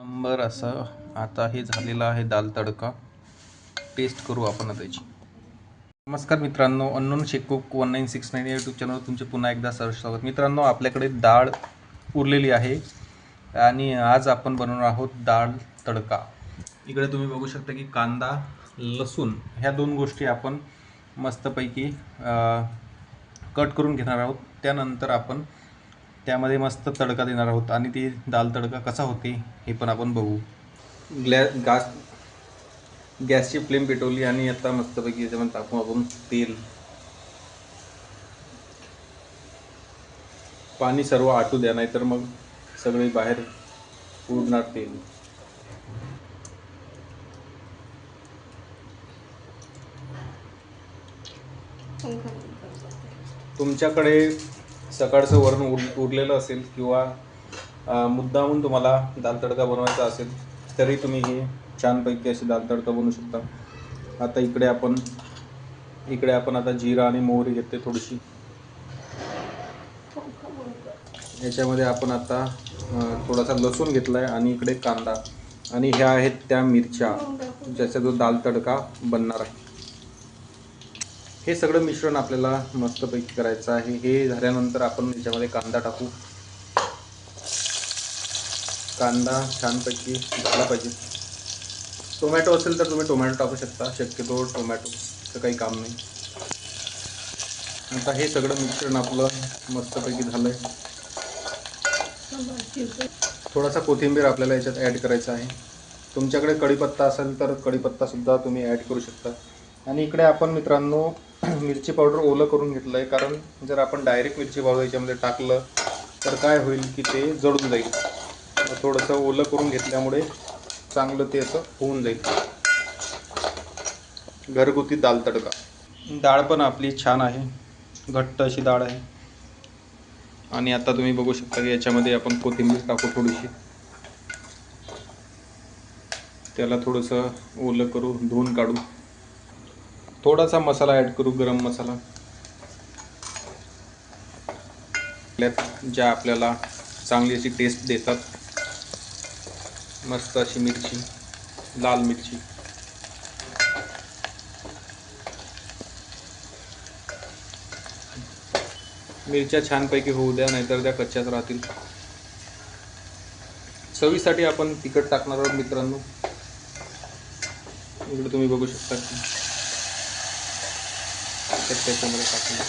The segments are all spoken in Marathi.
नंबर असं आता हे झालेलं आहे दाल तडका. टेस्ट करू आपण त्याची नमस्कार मित्रांनो unknown शेकूक one nine six nine YouTube चॅनलवर तुमचे पुन्हा एकदा सर स्वागत. मित्रांनो आपल्याकडे डाळ उरलेली आहे आणि आज आपण बनवणार आहोत डाळ तडका. इकडे तुम्ही बघू शकता की कांदा लसूण ह्या दोन गोष्टी आपण मस्तपैकी कट करून घेणार आहोत. त्यानंतर आपण त्यामध्ये मस्त तडका देणार आहोत. आणि ती दाल तडका कसा होते हे पण आपण बघू. ग्लॅ गॅस गॅसची फ्लेम पेटवली आणि आता मस्तपैकी याच्यामध्ये टाकू आपण तेल. पाणी सर्व आटू द्या नाहीतर मग सगळे बाहेर उडणार तेल. तुमच्याकडे सकाळचं वरण उर उरलेलं असेल किंवा मुद्दामून तुम्हाला दाल तडका बनवायचा असेल तरी तुम्ही हे छानपैकी असे दाल तडका बनवू शकता. आता इकडे आपण इकडे आपण आता जिरा आणि मोहरी घेते थोडीशी. याच्यामध्ये आपण आता थोडासा लसूण घेतला आहे आणि इकडे कांदा. आणि ह्या आहेत त्या मिरच्या ज्याचा जो दाल तडका बनणार आहे. हे सगळं मिश्रण आपल्याला मस्तपैकी करायचं आहे. हे झाल्यानंतर आपण याच्यामध्ये कांदा टाकू. कांदा छानपैकी झाला पाहिजे. टोमॅटो असेल तर तुम्ही टोमॅटो टाकू शकता. शक्यतो टोमॅटोचं काही काम नाही. आता हे सगळं मिश्रण आपलं मस्तपैकी झालं आहे थोडासा कोथिंबीर आपल्याला याच्यात ॲड करायचा आहे. तुमच्याकडे कढीपत्ता असेल तर कढीपत्तासुद्धा तुम्ही ॲड करू शकता. आणि इकडे आपण मित्रांनो मिरची पावडर ओलं करून घेतलं आहे कारण जर आपण डायरेक्ट मिरची पावडर याच्यामध्ये टाकलं तर काय होईल की ते जळून जाईल. थोडंसं ओलं करून घेतल्यामुळे चांगलं ते असं होऊन जाईल. घरगुती दाल तडका. डाळ पण आपली छान आहे. घट्ट अशी डाळ आहे. आणि आता तुम्ही बघू शकता की याच्यामध्ये आपण कोथिंबीर टाकू थोडीशी. त्याला थोडंसं ओलं करू धुवून काढू. थोडासा मसाला ॲड करू गरम मसाला. आपल्यात ज्या आपल्याला चांगली अशी टेस्ट देतात मस्त अशी मिरची लाल मिरची. मिरच्या छानपैकी होऊ द्या नाहीतर त्या कच्च्याच राहतील. चवीसाठी आपण तिखट टाकणार आहोत मित्रांनो. इकडे तुम्ही बघू शकता. तर त्याच्यामध्ये टाकून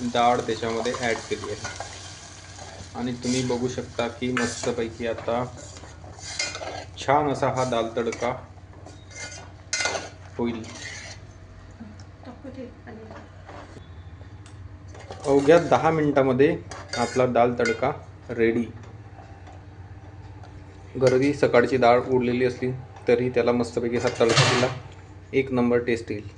डाळ त्याच्यामध्ये ॲड केली आहे. आणि तुम्ही बघू शकता की मस्तपैकी आता छान असा हा दाल तडका होईल. अवघ्या दहा मिनिटामध्ये आपला दाल तडका रेडी घरी सकाळची डाळ उरलेली असली तरी त्याला मस्तपैकी हा तडका दिला. एक नंबर टेस्ट येईल.